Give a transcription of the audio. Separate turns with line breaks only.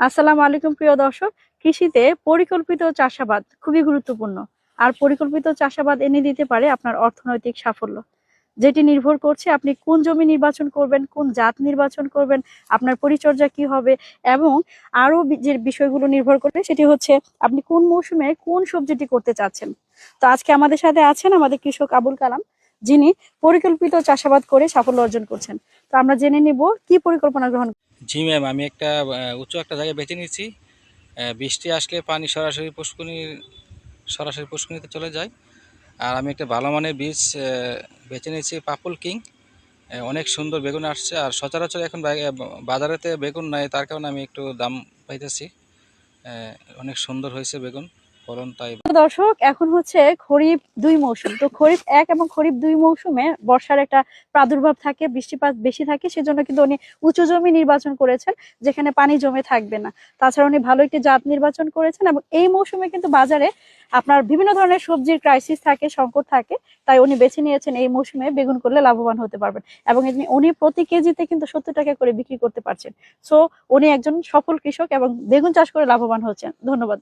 আসসালামু আলাইকুম প্রিয় দর্শক, কৃষিতে পরিকল্পিত চাষাবাদ খুবই গুরুত্বপূর্ণ। আর পরিকল্পিত চাষাবাদ এনে দিতে পারে আপনার অর্থনৈতিক সাফল্য। যেটি নির্ভর করছে আপনি কোন জমি নির্বাচন করবেন, কোন জাত নির্বাচন করবেন, আপনার পরিচর্যা কি হবে এবং আরও যে বিষয়গুলো নির্ভর করবে সেটি হচ্ছে আপনি কোন মৌসুমে কোন সবজিটি করতে চাচ্ছেন। তো আজকে আমাদের সাথে আছেন আমাদের কৃষক আবুল কালাম। যিনি পরিকল্পিত চাষাবাদ করে সাফল্য অর্জন করছেন। তো আমরা জেনে নিব কি পরিকল্পনা গ্রহণ
জি ম্যাম আমি একটা আহ, উঁচু একটা জায়গায় বেছে নিয়েছি। বৃষ্টি আসলে পানি সরাসরি পুষ্কুনির সরাসরি পুষ্কুনিতে চলে যায়। আর আমি একটা ভালো মানের বীজ বেছে নিয়েছি পাপুল কিং। অনেক সুন্দর বেগুন আসছে। আর সচরাচর এখন বাজারেতে বেগুন নাই তার কারণে আমি একটু দাম পাইতেছি। অনেক সুন্দর হয়েছে বেগুন।
দর্শক, এখন হচ্ছে খরিফ দুই মৌসুম। তো খরিফ এক এবং খরিফ দুই মৌসুমে বর্ষার একটা প্রাদুর্ভাব থাকে, বৃষ্টিপাত বেশি থাকে, সেজন্য কিন্তু উনি উঁচু জমি নির্বাচন করেছেন, যেখানে পানি জমে থাকবে না। তাছাড়া উনি ভালো একটি জাত নির্বাচন করেছেন এবং এই মৌসুমে কিন্তু বাজারে আপনার বিভিন্ন ধরনের সবজির ক্রাইসিস থাকে, সংকট থাকে, তাই উনি বেছে নিয়েছেন এই মৌসুমে বেগুন করলে লাভবান হতে পারবেন। এবং উনি প্রতি কেজিতে কিন্তু সত্তর টাকা করে বিক্রি করতে পারছেন। সো উনি একজন সফল কৃষক এবং বেগুন চাষ করে লাভবান হচ্ছেন। ধন্যবাদ।